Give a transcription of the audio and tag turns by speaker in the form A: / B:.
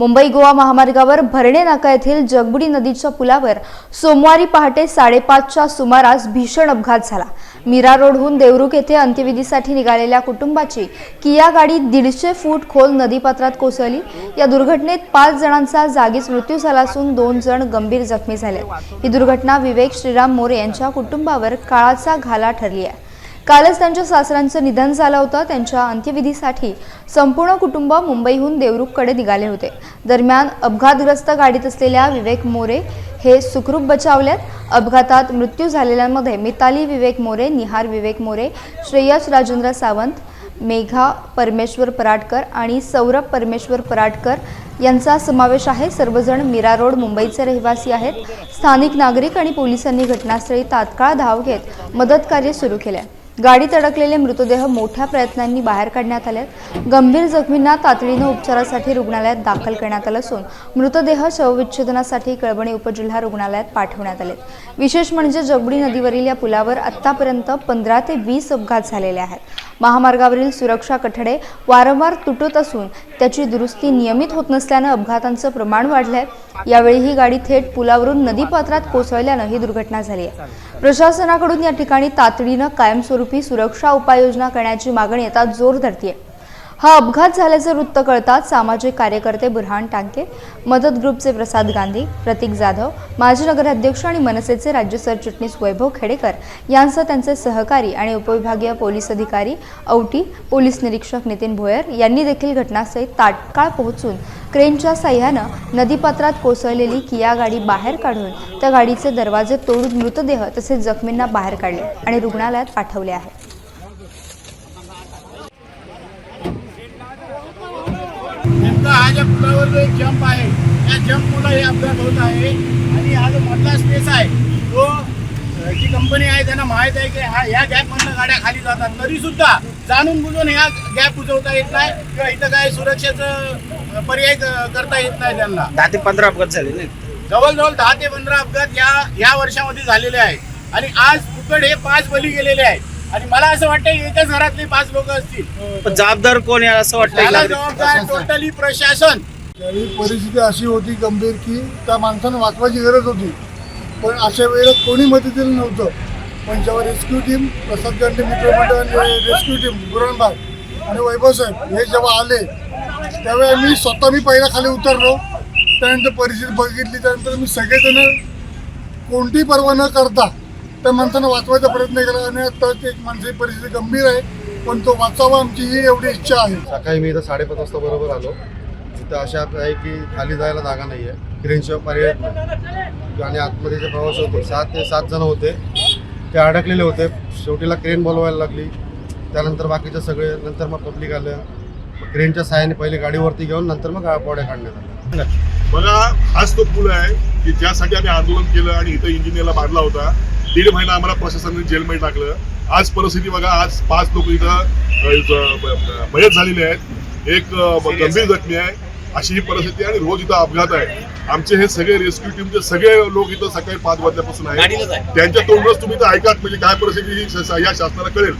A: मुंबई गोवा महामार्गावर भरणे नाका येथील जगबुडी नदीच्या पुलावर सोमवारी पहाटे साडेपाचच्या सुमारास भीषण अपघात झाला. मीरा रोडहून देवरुख येथे अंत्यविधीसाठी निघालेल्या कुटुंबाची किया गाडी दीडशे फूट खोल नदीपात्रात कोसळली. या दुर्घटनेत पाच जणांचा जागीच मृत्यू झाला असून दोन जण गंभीर जखमी झाले. ही दुर्घटना विवेक श्रीराम मोरे यांच्या कुटुंबावर काळाचा घाला ठरली आहे. कालच त्यांच्या सासऱ्यांचं निधन झालं होतं. त्यांच्या अंत्यविधीसाठी संपूर्ण कुटुंब मुंबईहून देवरुखकडे निघाले होते. दरम्यान अपघातग्रस्त गाडीत असलेल्या विवेक मोरे हे सुखरूप बचावल्यात. अपघातात मृत्यू झालेल्यांमध्ये मिताली विवेक मोरे निहार विवेक मोरे श्रेयस राजेंद्र सावंत मेघा परमेश्वर पराडकर आणि सौरभ परमेश्वर पराडकर यांचा समावेश आहे. सर्वजण मीरा रोड मुंबईचे रहिवासी आहेत. स्थानिक नागरिक आणि पोलिसांनी घटनास्थळी तात्काळ धाव घेत मदत कार्य सुरू केले गाडीत अडकलेले मृतदेह मोठ्या प्रयत्नांनी बाहेर काढण्यात आले गंभीर जखमींना तातडीनं उपचारासाठी रुग्णालयात दाखल करण्यात आलं असून मृतदेह शवविच्छेदनासाठी कळबणी उपजिल्हा रुग्णालयात पाठवण्यात आले विशेष म्हणजे जगबुडी नदीवरील या पुलावर आत्तापर्यंत पंधरा ते वीस अपघात झालेले आहेत. महामार्गावरील सुरक्षा कठडे वारंवार तुटत असून त्याची दुरुस्ती नियमित होत नसल्यानं अपघातांचं प्रमाण वाढलंय. यावेळी ही गाडी थेट पुलावरून नदीपात्रात कोसळल्यानं ही दुर्घटना झाली आहे. प्रशासनाकडून या ठिकाणी तातडीनं कायमस्वरूपी सुरक्षा उपाययोजना करण्याची मागणी आता जोर धरतीये. हा अपघात झाल्याचं वृत्त कळताच सामाजिक कार्यकर्ते बुरहान टांके मदत ग्रुपचे प्रसाद गांधी प्रतीक जाधव माजी नगराध्यक्ष आणि मनसेचे राज्य सरचिटणीस वैभव खेडेकर यांसह त्यांचे सहकारी आणि उपविभागीय पोलीस अधिकारी औटी पोलीस निरीक्षक नितीन भोयर यांनी देखील घटनास्थळी तात्काळ पोहोचून क्रेनच्या सह्यानं नदीपात्रात कोसळलेली किया गाडी बाहेर काढून त्या गाडीचे दरवाजे तोडून मृतदेह तसेच जखमींना बाहेर काढले आणि रुग्णालयात पाठवले आहे.
B: ज्या पुलावर जो एक जंप आहे त्या जंप मुलं हे अपघात होत आहे. आणि हा जो मधला स्पेस आहे तो जी कंपनी आहे त्यांना माहीत आहे की हा ह्या गॅपमधनं गाड्या खाली जातात. तरी सुद्धा जाणून बुजून ह्या गॅप उजवता येत नाही किंवा इथं काय सुरक्षेचं पर्याय क- करता येत नाही त्यांना.
C: दहा ते पंधरा अपघात झाले नाही
B: जवळजवळ दहा ते पंधरा अपघात या या वर्षामध्ये झालेले आहेत. आणि आज फुकट हे पाच बली गेलेले आहेत. आणि मला असं वाटतं एकाच घरातले पाच लोक असतील.
C: पण जबाबदार कोण आहे असं वाटतं
B: त्याला
C: नागरिक?
B: जबाबदार टोटली प्रशासन.
D: त्यावेळी परिस्थिती अशी होती गंभीर की त्या माणसानं वाचवायची गरज होती. पण अशा वेळेला कोणी मदतीला नव्हतं. पण जेव्हा रेस्क्यू टीम प्रसाद गांधी मित्रमंडळ आणि रेस्क्यू टीम गुरणबाग आणि वैभव साहेब हे जेव्हा आले त्यावेळी मी स्वतः मी पहिला खाली उतरलो. त्यानंतर परिस्थिती बघितली त्यानंतर मी सगळेजण कोणतीही पर्वा न करता त्या माणसानं वाचवायचा प्रयत्न केला आणि आता ते माणसाची परिस्थिती गंभीर आहे पण तो वाचावा आमची ही एवढी इच्छा आहे.
E: सकाळी मी इथं साडेपाच वाजता बरोबर आलो. इथं अशा आहे की खाली जायला जागा नाही आहे क्रेनशिवाय पर्याय नाही. आणि आतमध्ये जे प्रवास होते सात ते सात जण होते. ते अडकलेले होते. शेवटीला क्रेन बोलवायला लागली. त्यानंतर बाकीचे सगळे नंतर मग पब्लिक आलं. क्रेनच्या सहाय्याने पहिले गाडीवरती घेऊन नंतर मग पोड्या काढण्यात आल्या.
F: बघा हाच तो पूल आहे की ज्यासाठी आम्ही आंदोलन केलं आणि इथं इंजिनियरला मारला होता. दीड महिना आम्हाला प्रशासनाने जेलमध्ये टाकलं. आज परिस्थिती बघा आज पाच लोक इथं मयत झालेले आहेत. एक गंभीर जखमी आहे. अशी ही परिस्थिती आणि रोज इथं अपघात आहे. आमचे हे सगळे रेस्क्यू टीमचे सगळे लोक इथं सकाळी पाच वाजल्यापासून आहेत. त्यांच्या तोंडच तुम्ही ऐकात. म्हणजे काय परिस्थिती या शासनाला कळेल.